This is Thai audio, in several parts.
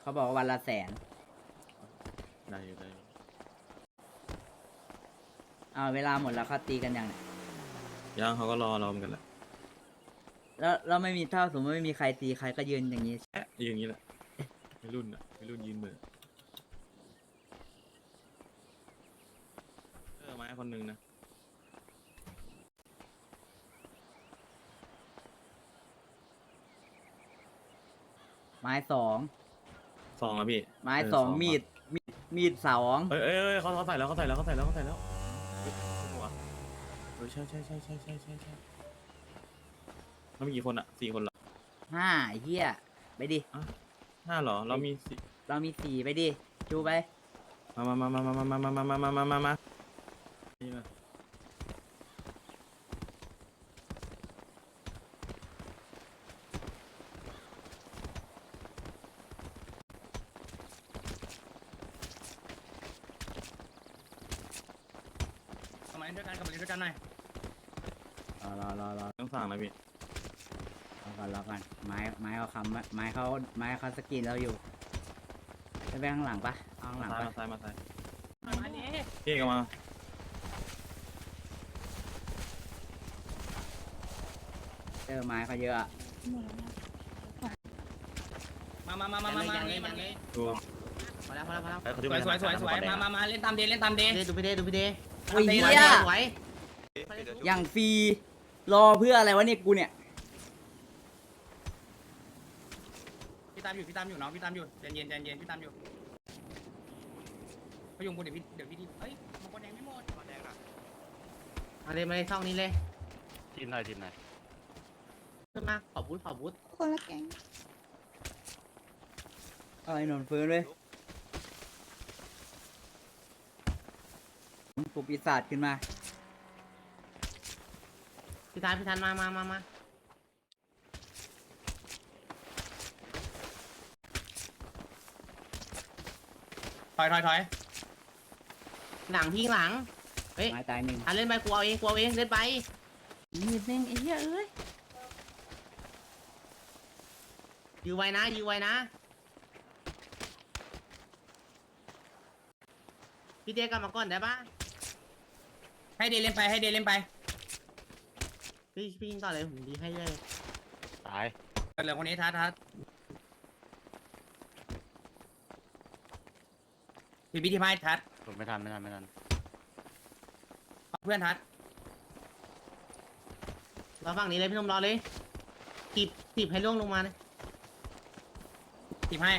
เขาบอกว่าวันละแสน ได้อยู่ได้อยู่เอาเวลาหมดแล้วเขาตีกันอย่างไหนย่างเขาก็รอเราเหมือนกันแหละแล้วเราไม่มีถ้าสมมติไม่มีใครตีใครก็ยืนอย่างนี้ แอะอย่างนี้แหละไม่รุ่นอะไม่รุ่นยืนมือเออไม้คนหนึ่งนะไม้สอง สองอะพี่ไม้เสองะมีดมีดมีดสองเอ้ยเอ้ยเอ้ยเขาเขาใส่แล้วเขาใส่แล้วเขาใส่แล้วเขาใส่แล้วเฮ้ยใช่ปะวะเออใช่ใช่ใช่ใช่ใช่ใช่ใช่เรามีกี่คนอะสี่คนเหรอห้าไอ้เฮียไปดิ ห้าเหรอเรามีสี่เรามีสี่ไปดิจูไปมามามามามามามามามามามามานี่มา ทำไมด้วยกันกับมาเล่นด้วยกันหน่อย รอรอรอรอ ต้องสั่งนะพี่ รอ ก่อนรอก่อนไม้ไม้เขาคำไว้ไม้เขาไม้เขาสกรีนเราอยู่จะไปข้างหลังปะเอาข้างหลังซ้ายปะมาซ้ายมาซ้ายมาดิพี่ก็มาเจอไม้เขาเยอะอะมามามามามามานี่มานี่ดูพอแล้วพอแล้วพอแล้วไอ้เขาสที่วยสวยสวยสวยมามามาเล่นตามเดเล่นตามเดดูพี่เดดูพี่เดโอ้ยทำไมเฮีล่ะยไหวอย่างฟรีรอเพื่ออะไรวะเนี่ยกูเนี่ย พี่ตามอยู่พี่ตามอยู่น้องพี่ตามอยู่ใจเย็นใจเย็นพี่ตามอยู่พยุงกูเดี๋ยวพี่เดี๋ยวพี่ดีเฮ้ยมังกรแดงไม่หมดมังกรแดงอะมาเลยมาเลยช่องนี้เลยทีมหน่อยทีมหน่อยขึ้นมาขอบูทขอบูทคนละแก๊งเอาไอ้นนท์ฟื้นเลยปลุกปีศาจขึ้นมาพี่ทานพี่ทานมามามามา อยถอยถอยหลังพี่หลัง เฮ้ย ไม้ตายหนึ่งทานเล่นไปกูเอาเองกูเอาเองเล่นไปมีดแม่งไอ้เหี้ยเอ้ยยื้อไว้นะยื้อไว้นะพี่เดกลับมาก่อนได้ปะให้เดเล่นไปให้เดเล่นไปพี่พี่ยิงต่อเลยผมดีให้เลยตายเหลือคนนี้ทัดทัด พี่พี่ที่ไม้ทัดผมไม่ทันไม่ทันไม่ทันเพื่อนทัดรอฝั่งนี้เลยพี่นมรอเลยตีบตีบให้ล่วงลงมาเลยทีมให้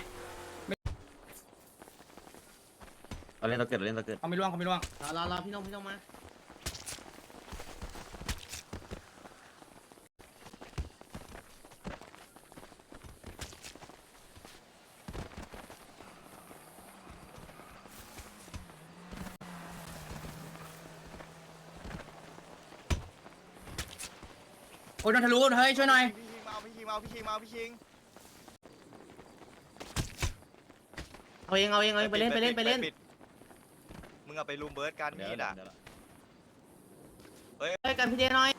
เราเล่นตะเกิดเราเล่นตะเกิด เขาไม่ล่วงเขาไม่ล่วงรอรอรอพี่นมพี่นมมา โอ้ยโดนทะลุเฮ้ยช่วยหน่อยพี่คิงมาเอาพี่คิงมาเอาพี่คิงมาเอาพี่คิงเอาเองเอาเองเอาเองไปเล่นไปเล่นไปเล่นดมึงเอาไปรูมเบิร์ดกันเดี๋ยวมีดเดี๋ยวอะเดี๋ยวเฮ้ยกันพี่เดหน่อย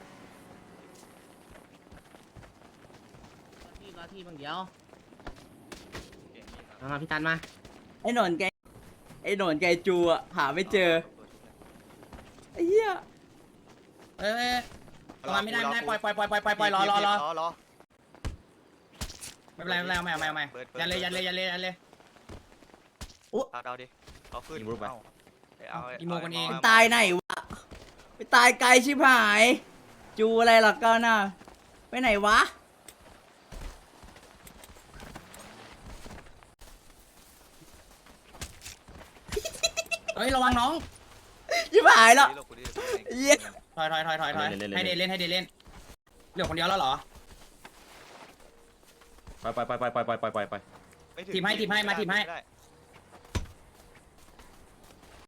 รอที่รอที่บางเดียวมามาพี่ตันมาไอ้หนอนแกไอ้หนอนแกจูอะหาไม่เจอไอ้เหี้ยเอ้ย เอ้ยประมาณไม่ได้ไม่ได้ปล่อยปล่อยปล่อยปล่อยปล่อยปล่อยรอรอรอรอไม่เป็นไรไม่เป็นไรเอาใหม่เอาใหม่เอาใหม่เบิร์ดเบิร์ดยันเลยยันเลยยันเลยยันเลย เอาเอาดิเอาขึ้นยิงรูปไป เอาเอาอีโมกันเองมันตายไหนวะไปตายไกลชิบหาย จูอะไรหรอกก้าวหน้าไปไหนวะ เฮ้ยระวังน้อง ชิบหายแล้วดิลูกกูดิเหี้ย ถอยถอยถอยถอยถอยให้เดนเล่นให้เดนเล่นเหลือคนเดียวแล้วเหรอไปไปไปไปไปไปไปไปไม่ถึงทีมให้ทีมให้มาทีมให้ไได้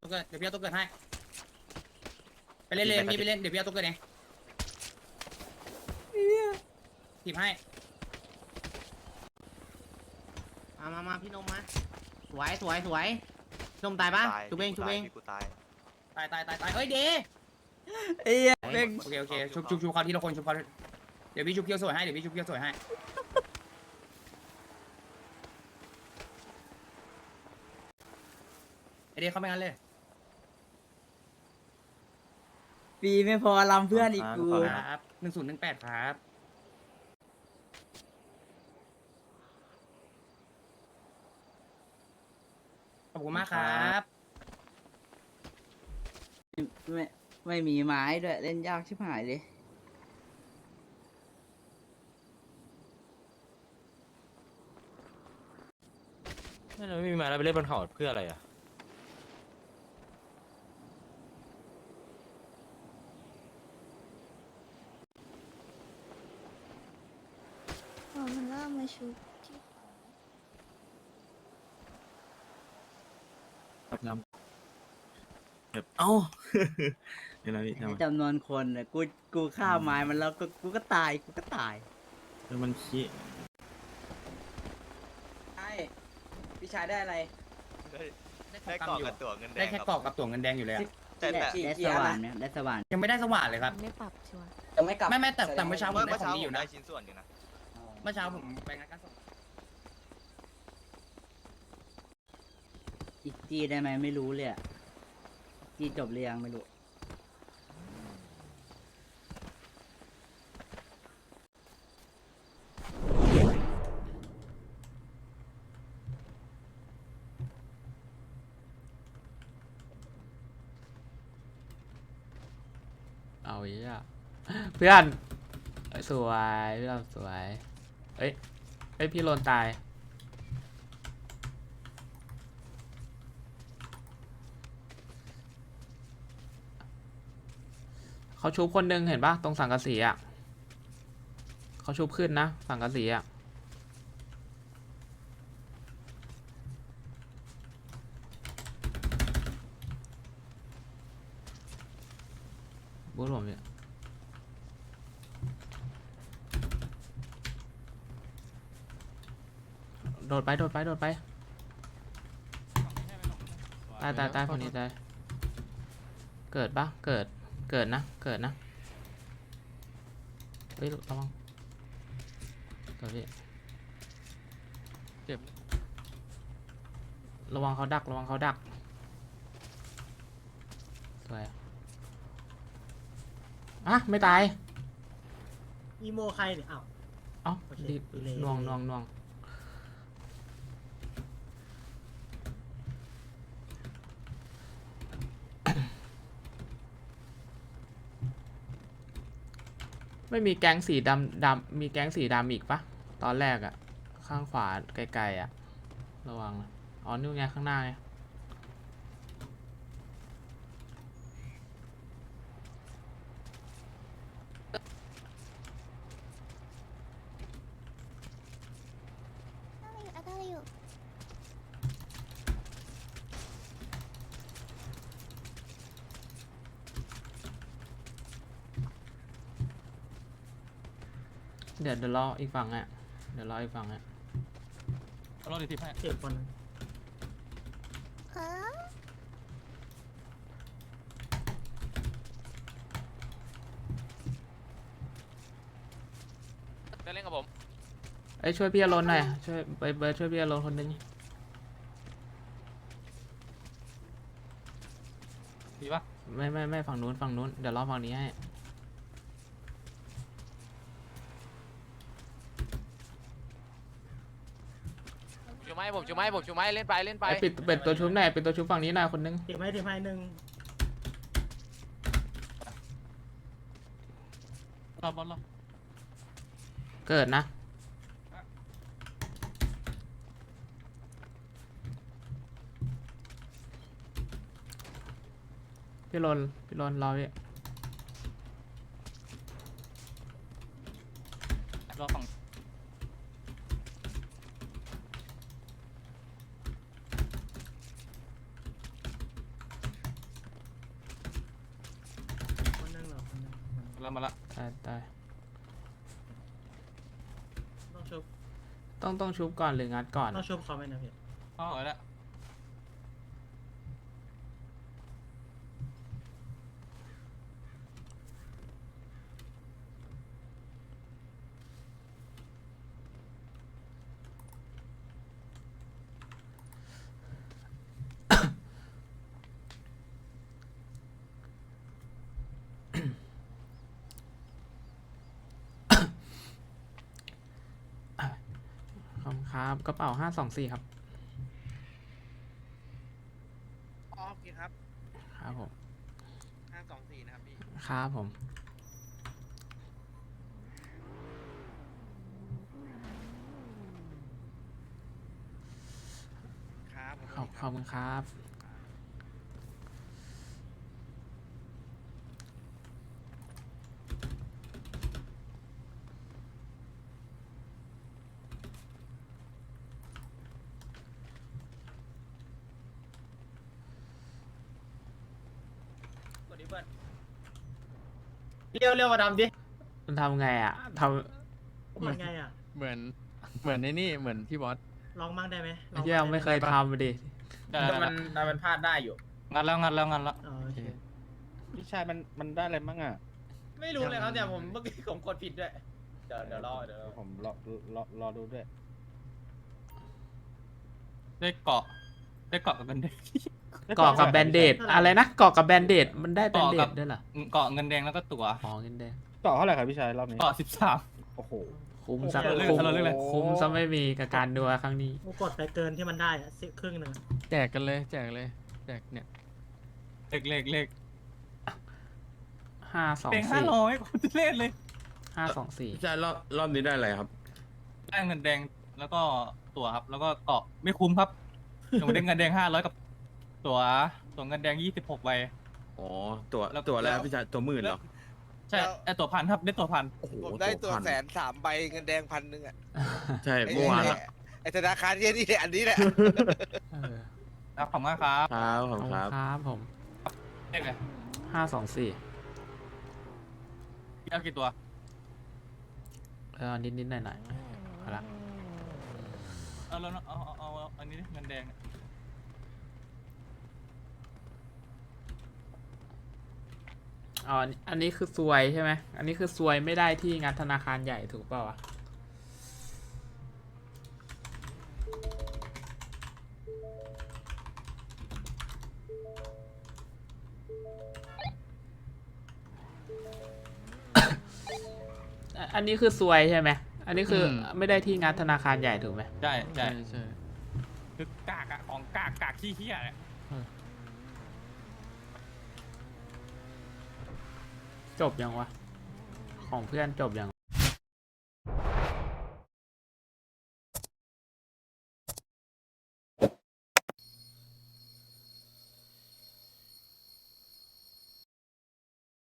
ตัวเกิดเดี๋ยวพี่เอาตัวเกิดให้ไปเล่นเลนมีไปเล่นเดี๋ยวพี่เอาตัวเกิดเองทีมให้มามามาพี่นมมา สวยสวยสวยนมตายปะตายชุบเองชุบเองพี่กูตายตายตายตายตายเอ้ยเด เอ้ยแม่งโอเคโอเคชุบชุบชุบเขาทีละคนชุบเขาเดี๋ยวพี่ชุบเกียวสวยให้เดี๋ยวพี่ชุบเกียวสวยให้ไอเดเข้าไปงั้นเลยปีไม่พอลำเพื่อนอีกกูครับหนึ่งศูนย์หนึ่งแปดครับ ขอบคุณมากครับ ไม่ ไม่มีไม้ด้วยเล่นยากชิบหายเลย ไม่เราไม่มีไม้เราไปเล่นบนเขาเพื่ออะไรอะอ๋อมันล่ากมาชุบที่แบบเอ้า เดี๋ยวนะพี่ทำไมจำนวนคนเนี่ยกูกูฆ่าไม้มันแล้วก็กูก็ตายกูก็ตายเออมันขี้ใช่พี่ชายได้อะไรได้ได้ได้กกรออกอยู่กับตัวเงินแดงได้แค่กรอกกับตั๋วเงินแดงอยู่เลยอะแต่แต่ได้สว่านเนี่ยได้สว่านยังไม่ได้สว่านเลยครับไม่ปรับชัวร์ยังไม่กลับไม่ไม่แต่แต่เมื่อเช้าผเมื่อมได้เมื่อขอเช้างดีผอยู่มนะได้ชิ้นส่วนอยู่นะเมื่อเช้าผมไปงานการส่งอีกจีได้ไหมไม่รู้เลยอะจีจบเรียงไม่รู้ เอาอีกอะ เพื่อนสวยพี่เราสวยเอ้ยเอ้ยพี่โลนตายเขาชุบคนหนึ่งเห็นปะตรงสังกะสีอะเขาชุบขึ้นนะ สังกะสีอะ บูธผมเนี่ย โดดไปโดดไปโดดไปตายตายตายคนนี้ตายเกิดปะเกิดเกิดนะเกิดนะเฮ้ยระวังเกิดพี่เจ็บระวังเขาดักระวังเขาดักสวยอะไม่ตายอีโมใครเนี่ยอ้าวเอ้าโอเคดีดีเลยน่วงน่วงน่วง ไม่มีแก๊งสีดำดำมีแก๊งสีดำอีกปะตอนแรกอะข้างขวาไกลๆอะระวังนะอ๋อนู่นไงข้างหน้าไง อะไรอยู่อะไรอยู่ เดี๋ยวเดี๋ยวรออีกฝั่งอะเดี๋ยวรออีกฝั่งอะรอดิทิพให้เจ็บคนฮะเล่นกับผม เอ้ยช่วยพี่อารมณ์หน่อย ช่วยไปเบิร์ดช่วยพี่อารมณ์คนนึง ดีปะไม่ไม่ไม่ฝั่งนู้นฝั่งนู้น เดี๋ยวรอฝั่งนี้ให้ ม้ผมชูไม้ผมชูไม้เล่นไปเล่นไปไอ้ปิดเป็นตัวชุบหน่อยเป็นตัวชุบฝั่งนี้หน่อยคนนึงเจ็บไหมเจ็บไหมหนึ่งรอบอลรอบเกิดนะพี่รนพี่รนรอพี่ รอบฝั่ง แล้วมาละ ได้ได้ ต้องชุบ ต้องต้องชุบก่อนหรืองัดก่อนต้องชุบเขาไหมนะพี่อ๋อแล้ว ขอบ คุณครับกระเป๋าห้าสองสี่ครับโอเคครับครับผมห้าสองสี่นะครับพี่ ครับผม ครับขอบขอบคุณครับ พื่อนเรียวเรียวมาดำดิมันทำไงอะทมันไงอะ เหมือนเหมือนในนี่เหมือนพี่บอส ลองบ้างได้ไหมำไอ้เหี้ยังไม่เคยทำดิได้แต่แล้วมันมันพลาดได้อยู่ งัดแล้วงัดแล้วงัดแล้วอ๋อโอเคพี่ชายมันมันได้อะไรบ้างอะ ไม่รู้เลยครับเนี่ยผมเมื่อกี้ผมกดผิดด้วย เดี๋ยวเดี๋ยวรอเดี๋ยวรอผมรอรอรอดูด้วย ได้เกาะ ได้เกาะกับกันเด เกาะกับแบนเดดอะไรนะเกาะกับแบนเดดมันได้แบนเดเกาะกัดบด้วยเหรอเกาะเงินแดงแล้วก็ตั๋วอ๋อเงินแดงเกาะเท่าไหร่ครับพี่ชายรอบนี้เกาะสิบสามโอ้โหคุ้มซะโอ้โหคุ้มเราเลือกเลยคุ้มซะไม่มีกับการดูครั้งนี้กูกดไปเกินที่มันได้อะสิครึ่งหนึ่งอะแจกกันเลยแจกเลยแจกเนี่ยเล็กเล็กเล็กห้าสองเต็งห้าสี่ร้อยคนเล่นเลยห้าสองสี่พี่ชายรอบรอบนี้ได้อะไรครับ ได้เงินแดงแล้วก็ตั๋วครับ แล้วก็เกาะไม่คุ้มครับหนูได้เงินแดงห้าร้อยกับ ตั๋วตั๋วเงินแดงยี่สิบหกใบ อ๋อตัวแล้วตัวแล้วพี่ชายตัวหมื่นเหรอ ใช่ไอตั๋วพันครับได้ตั๋วพัน โอ้โหผมได้ตัวพันแสนสามใบเงินแดงพันหนึ่งอะใช่ไอ้เมื่อวานไอ้อะไอ้ธนาคารที่นี่แหละอันนี้แหละ เออครับขอบคุณมากครับครับขขออบบคุคุณณครับ ครับผมเลขเลยห้าสองสี่เอากี่ตัวเออนิดนิดๆหน่อยหน่อยๆเอาละ เอาแล้วเอาเอาเอาเอาอันนี้ดิเงินแดงเนี่ย อ๋ออันอันนี้คือซวยใช่ไหม อันนี้คือซวยไม่ได้ที่งานธนาคารใหญ่ถูกเปล่าวะอะอันนี้คือซวยใช่ไหม อันนี้คืออม ไม่ได้ที่งานธนาคารใหญ่ถูกไหม ใช่ใช่ใช่ใช่คือกากอะของกากกากขี้เหี้ยเนี่ย จบยังวะ ของเพื่อนจบยัง